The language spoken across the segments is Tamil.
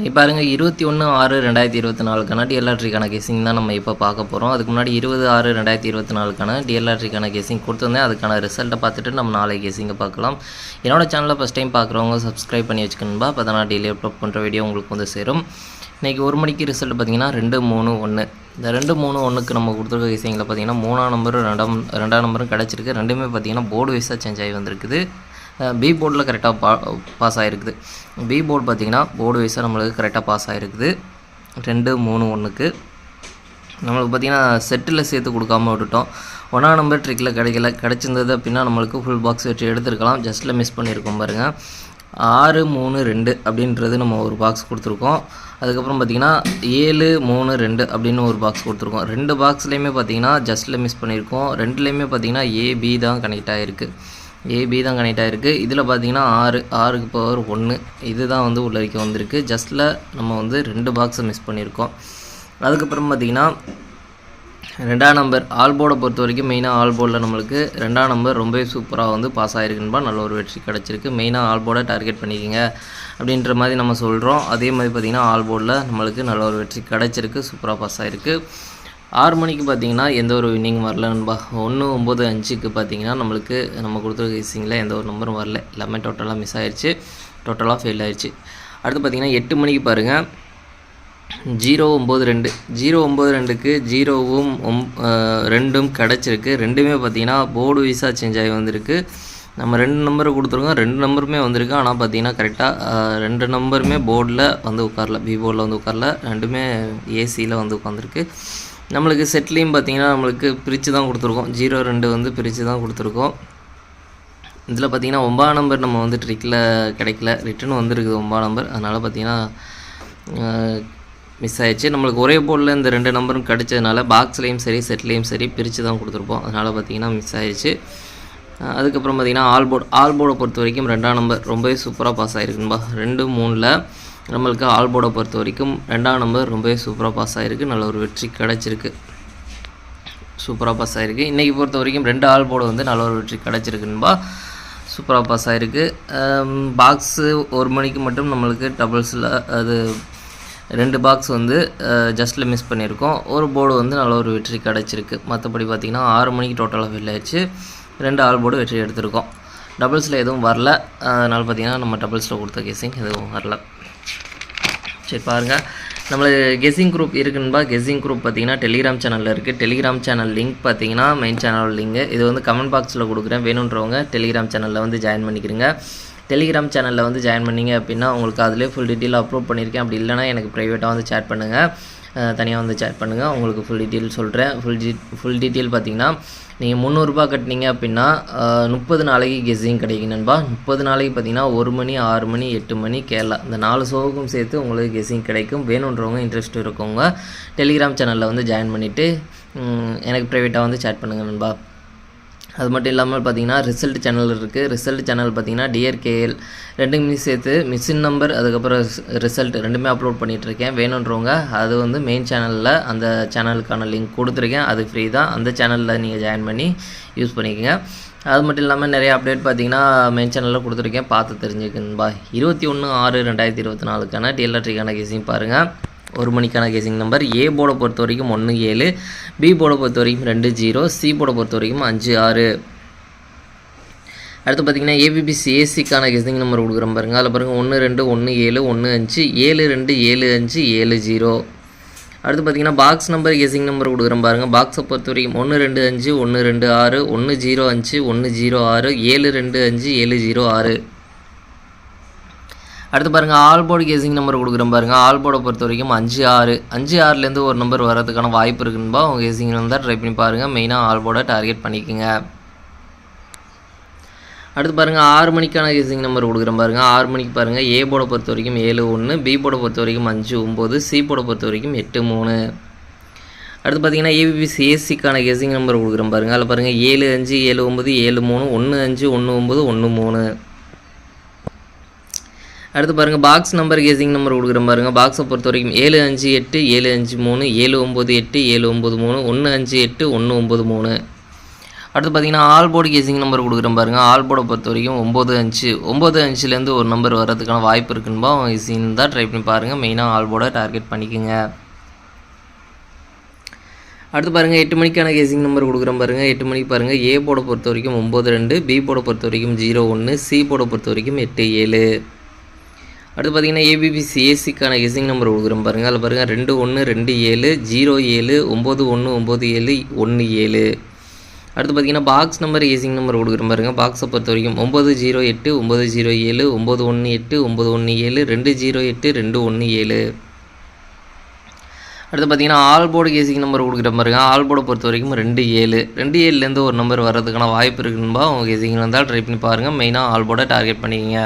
நீ பாருங்கள் இருபத்தி ஒன்று ஆறு ரெண்டாயிரத்தி இருபத்தி நாலுக்கான டிஎல்ஆர்டிக்கான கேசிங் தான் நம்ம இப்போ பார்க்க போகிறோம் அதுக்கு முன்னாடி இருபது ஆறு ரெண்டாயிரத்தி இருபத்தி நாலுக்கான டிஎல்ஆர்டிக்கான கேசிங் கொடுத்துருந்தேன். அதுக்கான ரிசல்ட்டை பார்த்துட்டு நம்ம நாளை கேசிங்கை பார்க்கலாம். என்னோட சேனலில் ஃபஸ்ட் டைம் பார்க்குறவங்க சப்ஸ்கிரைப் பண்ணி வச்சுக்கணும்பா அப்போ தான் நான் டெய்லி அப்லோட் பண்ணுற வீடியோ உங்களுக்கு வந்து சேரும். இன்றைக்கி ஒரு மணிக்கு ரிசல்ட் பார்த்தீங்கன்னா ரெண்டு மூணு ஒன்று இந்த ரெண்டு மூணு ஒன்றுக்கு நம்ம கொடுத்துருக்க கேசிங்கில் பார்த்தீங்கன்னா மூணாம் நம்பரும் ரெண்டாம் ரெண்டாம் நம்பரும் கிடச்சிருக்கு. ரெண்டுமே பார்த்தீங்கன்னா போர்டு வைஸாக சேஞ்ச் ஆகி வந்திருக்குது. பி போர்டில் கரெக்டாக பா பாஸ் ஆகிருக்குது பி போர்டு பார்த்திங்கன்னா போர்டு வைஸாக நம்மளுக்கு கரெக்டாக பாஸ் ஆகிருக்குது ரெண்டு மூணு ஒன்றுக்கு நம்மளுக்கு பார்த்திங்கன்னா செட்டில் சேர்த்து கொடுக்காம விட்டுட்டோம். ஒன்றாம் நம்பர் ட்ரிக்கில் கிடைக்கல. கிடச்சிருந்தது அப்படின்னா நம்மளுக்கு ஃபுல் பாக்ஸ் வச்சு எடுத்துருக்கலாம். ஜஸ்ட்டில் மிஸ் பண்ணியிருக்கோம் பாருங்கள் ஆறு மூணு ரெண்டு அப்படின்றது நம்ம ஒரு பாக்ஸ் கொடுத்துருக்கோம். அதுக்கப்புறம் பார்த்திங்கன்னா ஏழு மூணு ரெண்டு அப்படின்னு ஒரு பாக்ஸ் கொடுத்துருக்கோம். ரெண்டு பாக்ஸ்லேயுமே பார்த்திங்கன்னா ஜஸ்ட்டில் மிஸ் பண்ணியிருக்கோம். ரெண்டுலேயுமே பார்த்திங்கன்னா ஏபி தான் கனெக்ட் ஆகிருக்கு ஏபி தான் கனெக்ட் ஆகிருக்கு இதில் பார்த்தீங்கன்னா ஆறு ஆறுக்கு பவர் ஒன்று இதுதான் வந்து உள்ள வரைக்கும் வந்திருக்கு. ஜஸ்ட்டில் நம்ம வந்து ரெண்டு பாக்ஸை மிஸ் பண்ணியிருக்கோம் அதுக்கப்புறம் பார்த்திங்கன்னா ரெண்டாம் நம்பர் ஆல்போர்டை பொறுத்த வரைக்கும் மெயினாக ஆல்போர்டில் நம்மளுக்கு ரெண்டாம் நம்பர் ரொம்பவே சூப்பராக வந்து பாஸ் ஆகிருக்குன்பா நல்ல ஒரு வெற்றி கிடச்சிருக்கு. மெயினாக ஆல்போர்டை டார்கெட் பண்ணிக்கிங்க. அப்படின்ற மாதிரி நம்ம சொல்கிறோம் அதே மாதிரி பார்த்திங்கன்னா ஆல்போர்டில் நம்மளுக்கு நல்ல ஒரு வெற்றி கிடச்சிருக்கு. சூப்பராக பாஸ் ஆகிருக்கு ஆறு மணிக்கு பார்த்தீங்கன்னா எந்த ஒரு வின்னிங் வரல நண்பா. ஒன்று ஒம்பது அஞ்சுக்கு பார்த்தீங்கன்னா நம்மளுக்கு நம்ம கொடுத்துருக்க இசிங்கில் எந்த ஒரு நம்பரும் வரல. எல்லாமே டோட்டலாக மிஸ் ஆயிடுச்சு டோட்டலாக ஃபெயில் ஆயிடுச்சு அடுத்து பார்த்தீங்கன்னா எட்டு மணிக்கு பாருங்கள் ஜீரோ ஒம்பது ரெண்டு. ஜீரோ ஒம்பது ரெண்டுக்கு ஜீரோவும் ஒம் ரெண்டும் கிடச்சிருக்கு. ரெண்டுமே பார்த்தீங்கன்னா போர்டு விசா சேஞ்ச் ஆகி வந்திருக்கு. நம்ம ரெண்டு நம்பரை கொடுத்துருக்கோம். ரெண்டு நம்பருமே வந்திருக்கு. ஆனால் பார்த்தீங்கன்னா கரெக்டாக ரெண்டு நம்பருமே போர்டில் வந்து உட்காரல. பி போர்டில் வந்து உட்காரல. ரெண்டுமே ஏசியில் வந்து உட்காந்துருக்கு நம்மளுக்கு செட்லேயும் பார்த்தீங்கன்னா நம்மளுக்கு பிரித்து தான் கொடுத்துருக்கோம். ஜீரோ ரெண்டு வந்து பிரித்து தான் கொடுத்துருக்கோம். இதில் பார்த்தீங்கன்னா ஒம்பது நம்பர் நம்ம வந்து ட்ரிக்கில் கிடைக்கல. ரிட்டன் வந்துருக்குது ஒம்பது நம்பர் அதனால் பார்த்தீங்கன்னா மிஸ் ஆயிடுச்சு. நம்மளுக்கு ஒரே போர்டில் இந்த ரெண்டு நம்பரும் கிடச்சதுனால பாக்ஸ்லேயும் சரி செட்லேயும் சரி பிரித்து தான் கொடுத்துருப்போம். அதனால் பார்த்தீங்கன்னா மிஸ் ஆயிடுச்சு. அதுக்கப்புறம் பார்த்தீங்கன்னா ஆல் போர்டு ஆல் போர்டை பொறுத்த வரைக்கும் ரெண்டாம் நம்பர் ரொம்பவே சூப்பராக பாஸ் ஆகிருக்குன்பா ரெண்டு மூணில் நம்மளுக்கு ஆல் போர்டை பொறுத்த வரைக்கும் ரெண்டாம் நம்பர் ரொம்பவே சூப்பராக பாஸ் ஆகிருக்கு நல்ல ஒரு வெற்றி கிடச்சிருக்கு. சூப்பராக பாஸ் ஆகிருக்கு இன்றைக்கி பொறுத்த வரைக்கும் ரெண்டு ஆல் போர்டு வந்து நல்ல ஒரு வெற்றி கிடச்சிருக்குன்பா சூப்பராக பாஸ் ஆகிருக்கு பாக்ஸு ஒரு மணிக்கு மட்டும் நம்மளுக்கு டபுள்ஸில் அது ரெண்டு பாக்ஸ் வந்து ஜஸ்ட்டில் மிஸ் பண்ணியிருக்கோம். ஒரு போர்டு வந்து நல்ல ஒரு வெற்றி கிடச்சிருக்கு. மற்றபடி பார்த்திங்கன்னா ஆறு மணிக்கு டோட்டலாக ஃபெயில் ஆயிடுச்சு. ரெண்டு ஆல் போர்டு வெற்றி எடுத்திருக்கோம். டபுள்ஸில் எதுவும் வரல. அதனால் பார்த்திங்கன்னா நம்ம டபுள்ஸில் கொடுத்த கேசிங் எதுவும் வரல. சரி பாருங்கள் நம்மளுக்கு கெஸிங் குரூப் இருக்குன்பா கெஸிங் குரூப் பார்த்தீங்கன்னா டெலிகிராம் சேனலில் இருக்குது டெலிகிராம் சேனல் லிங்க் பார்த்தீங்கன்னா மெயின் சேனல் லிங்க். இது வந்து கமெண்ட் பாக்ஸில் கொடுக்குறேன். வேணுன்றவங்க டெலிகிராம் சேனலில் வந்து ஜாயின் பண்ணிக்கிறீங்க டெலிகிராம் சேனலில் வந்து ஜாயின் பண்ணிங்க அப்படின்னா உங்களுக்கு அதிலே ஃபுல் டீட்டெயில் அப்லோட் பண்ணியிருக்கேன். அப்படி இல்லைனா எனக்கு ப்ரைவேட்டாக வந்து சேட் பண்ணுங்கள் தனியாக வந்து சேட் பண்ணுங்கள் உங்களுக்கு ஃபுல் டீட்டெயில் சொல்கிறேன் ஃபுல் டீ ஃபுல் டீட்டெயில் பார்த்தீங்கன்னா நீங்கள் முந்நூறுரூபா கட்டினீங்க அப்படின்னா முப்பது நாளைக்கு கெஸ்ஸிங் கிடைக்கும் நண்பா. முப்பது நாளைக்கு பார்த்தீங்கன்னா ஒரு மணி ஆறு மணி எட்டு மணி கேரளா. இந்த நாலு ஷோவுக்கும் சேர்த்து உங்களுக்கு கெஸ்ஸிங் கிடைக்கும். வேணுன்றவங்க இன்ட்ரெஸ்ட் இருக்கவங்க டெலிகிராம் சேனலில் வந்து ஜாயின் பண்ணிவிட்டு எனக்கு ப்ரைவேட்டாக வந்து சேட் பண்ணுங்கள் நண்பா. அது மட்டும் இல்லாமல் பார்த்தீங்கன்னா ரிசல்ட் சேனல் இருக்குது ரிசல்ட் சேனல் பார்த்தீங்கன்னா டிஆர்கேஎல் ரெண்டுமே சேர்த்து மிஷின் நம்பர் அதுக்கப்புறம் ரிசல்ட் ரெண்டுமே அப்லோட் பண்ணிகிட்ருக்கேன் வேணுன்றவங்க அது வந்து மெயின் சேனலில் அந்த சேனலுக்கான லிங்க் கொடுத்துருக்கேன். அது ஃப்ரீ தான். அந்த சேனலில் நீங்கள் ஜாயின் பண்ணி யூஸ் பண்ணிக்கோங்க. அது மட்டும் இல்லாமல் நிறைய அப்டேட் பார்த்தீங்கன்னா மெயின் சேனலில் கொடுத்துருக்கேன். பார்த்து தெரிஞ்சுக்கணும்பா இருபத்தி ஒன்று ஆறு ரெண்டாயிரத்தி இருபத்தி நாலுக்கான டிஎல்ஆர்டிக்கான கேஸையும் பாருங்கள் ஒரு மணிக்கான கேசிங் நம்பர் ஏ போர்டை பொறுத்த வரைக்கும் ஒன்று ஏழு பி போர்டை பொறுத்த வரைக்கும் ரெண்டு ஜீரோ சி போர்டை பொறுத்த வரைக்கும் அஞ்சு ஆறு. அடுத்து பார்த்தீங்கன்னா ஏபிபிசி ஏசிக்கான கெஸ்டிங் நம்பர் கொடுக்குறோம் பாருங்கள் அதில் பாருங்கள் ஒன்று ரெண்டு ஒன்று ஏழு ஒன்று அஞ்சு ஏழு ரெண்டு ஏழு அஞ்சு ஏழு ஜீரோ அடுத்து பார்த்தீங்கன்னா பாக்ஸ் நம்பர் கெஸிங் நம்பர் கொடுக்குறோம் பாருங்கள் பாக்ஸை பொறுத்த வரைக்கும் ஒன்று ரெண்டு அஞ்சு ஒன்று ரெண்டு ஆறு ஒன்று ஜீரோ அஞ்சு ஒன்று ஜீரோ ஆறு ஏழு ரெண்டு அஞ்சு ஏழு ஜீரோ ஆறு. அடுத்து பாருங்கள் ஆல் போர்டு கேசிங் நம்பர் கொடுக்குறேன் பாருங்கள் ஆல் போர்டை பொறுத்த வரைக்கும் அஞ்சு ஆறு. அஞ்சு ஆறுலேருந்து ஒரு நம்பர் வரதுக்கான வாய்ப்பு இருக்குன்பா உங்கள் கேசிங்கில் இருந்தால் ட்ரை பண்ணி பாருங்கள் மெயினாக ஆல் போர்டை டார்கெட் பண்ணிக்கோங்க. அடுத்து பாருங்கள் ஆறு மணிக்கான கேசிங் நம்பர் கொடுக்குறேன் பாருங்கள் ஆறு மணிக்கு பாருங்கள் ஏ போர்டை பொறுத்த வரைக்கும் ஏழு ஒன்று பி போர்டை பொறுத்த வரைக்கும் அஞ்சு ஒம்பது சி போர்டை பொறுத்த வரைக்கும் எட்டு மூணு. அடுத்து பார்த்தீங்கன்னா ஏபிபிசி ஏசிக்கான கேசிங் நம்பர் கொடுக்குறேன் பாருங்கள் அதில் பாருங்கள் ஏழு அஞ்சு ஏழு ஒம்பது ஏழு மூணு ஒன்று அஞ்சு ஒன்று ஒம்பது ஒன்று மூணு. அடுத்து பாருங்கள் பாக்ஸ் நம்பர் கேசிங் நம்பர் கொடுக்குறேன் பாருங்கள் பாக்ஸை பொறுத்த வரைக்கும் ஏழு அஞ்சு எட்டு ஏழு அஞ்சு மூணு ஏழு ஒம்பது எட்டு ஏழு ஒம்பது மூணு ஒன்று அஞ்சு எட்டு ஒன்று ஒம்பது மூணு. அடுத்து பார்த்தீங்கன்னா ஆல் போர்டு கேசிங் நம்பர் கொடுக்குறேன் பாருங்கள் ஆல் போர்டை பொறுத்த வரைக்கும் ஒம்பது அஞ்சு. ஒம்பது அஞ்சுலேருந்து ஒரு நம்பர் வர்றதுக்கான வாய்ப்பு இருக்குன்னு ஈஸின்னு தான் ட்ரை பண்ணி பாருங்கள் மெயினாக ஆல் போர்டை டார்கெட் பண்ணிக்கோங்க. அடுத்து பாருங்கள் எட்டு மணிக்கான கேசிங் நம்பர் கொடுக்குறேன் பாருங்கள் எட்டு மணிக்கு பாருங்கள் ஏ போட பொறுத்த வரைக்கும் ஒம்பது ரெண்டு பி போட பொறுத்த வரைக்கும் ஜீரோ ஒன்று சி போட பொறுத்த வரைக்கும் எட்டு ஏழு. அடுத்து பார்த்தீங்கன்னா ஏபிபிசி ஏசிக்கான கெஸிங் நம்பர் கொடுக்குறோம் பாருங்கள் அதில் பாருங்கள் ரெண்டு ஒன்று ரெண்டு ஏழு ஜீரோ ஏழு ஒம்பது ஒன்று ஒம்பது ஏழு ஒன்று ஏழு. அடுத்து பார்த்தீங்கன்னா பாக்ஸ் நம்பர் ஏசிங் நம்பர் கொடுக்குறோம் பாருங்கள் பாக்ஸை பொறுத்த வரைக்கும் ஒம்பது ஜீரோ எட்டு ஒம்பது ஜீரோ ஏழு ஒம்பது ஒன்று எட்டு ஒம்பது ஒன்று ஏழு ரெண்டு ஜீரோ எட்டு ரெண்டு ஒன்று ஏழு. அடுத்து பார்த்தீங்கன்னா ஆல் போர்டு கேசிங் நம்பர் கொடுக்குற பாருங்க. ஆல் போர்டை பொறுத்த வரைக்கும் ரெண்டு ஏழு. ரெண்டு ஏழுலேருந்து ஒரு நம்பர் வர்றதுக்கான வாய்ப்பு இருக்குன்னு உங்கள் கேசிங் வந்தால் ட்ரை பண்ணி பாருங்கள் மெயினாக ஆல் போர்டை டார்கெட் பண்ணிக்கங்க.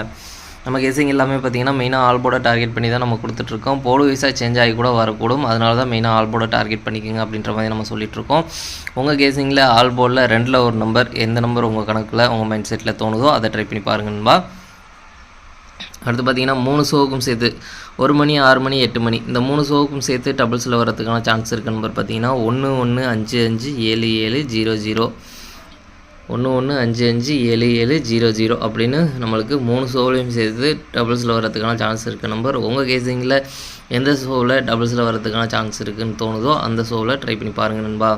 நம்ம கேசிங் எல்லாமே பார்த்தீங்கன்னா மெயினாக ஆல்போட டார்கெட் பண்ணி தான் நம்ம கொடுத்துட்ருக்கோம். போர்டு வைஸாக சேஞ்ச் ஆகி கூட வரக்கூடும். அதனால தான் மெயினாக ஆல்போட டார்கெட் பண்ணிக்கோங்க அப்படின்ற மாதிரி நம்ம சொல்லிட்டுருக்கோம் உங்கள் கேசிங்கில் ஆல் போர்டில் ரெண்டில் ஒரு நம்பர் எந்த நம்பர் உங்கள் கணக்கில் உங்கள் மைண்ட் செட்டில் தோணுதோ அதை ட்ரை பண்ணி பாருங்கன்பா அடுத்து பார்த்தீங்கன்னா மூணு ஷோவுக்கும் சேர்த்து ஒரு மணி ஆறு மணி எட்டு மணி. இந்த மூணு ஷோவுக்கும் சேர்த்து டபுள்ஸில் வரதுக்கான சான்ஸ் இருக்க நம்பர் பார்த்தீங்கன்னா ஒன்று ஒன்று அஞ்சு அஞ்சு ஏழு ஏழு ஜீரோ ஜீரோ. ஒன்று ஒன்று அஞ்சு அஞ்சு ஏழு ஏழு ஜீரோ ஜீரோ அப்படின்னு நம்மளுக்கு மூணு ஷோவிலையும் சேர்த்து டபுள்ஸில் வரதுக்கான சான்ஸ் இருக்குது நம்பர் உங்கள் கேசிங்கில் எந்த ஷோவில் டபுள்ஸில் வரதுக்கான சான்ஸ் இருக்குன்னு தோணுதோ அந்த ஷோவில் ட்ரை பண்ணி பாருங்கள் நண்பா.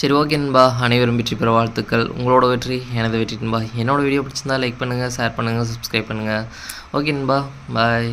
சரி ஓகே நண்பா. அனைவரும் வெற்றி பெற வாழ்த்துக்கள். உங்களோட வெற்றி எனது வெற்றி நண்பா. என்னோடய வீடியோ பிடிச்சிருந்தா லைக் பண்ணுங்கள் ஷேர் பண்ணுங்கள் சப்ஸ்கிரைப் பண்ணுங்கள் ஓகே நண்பா. பாய்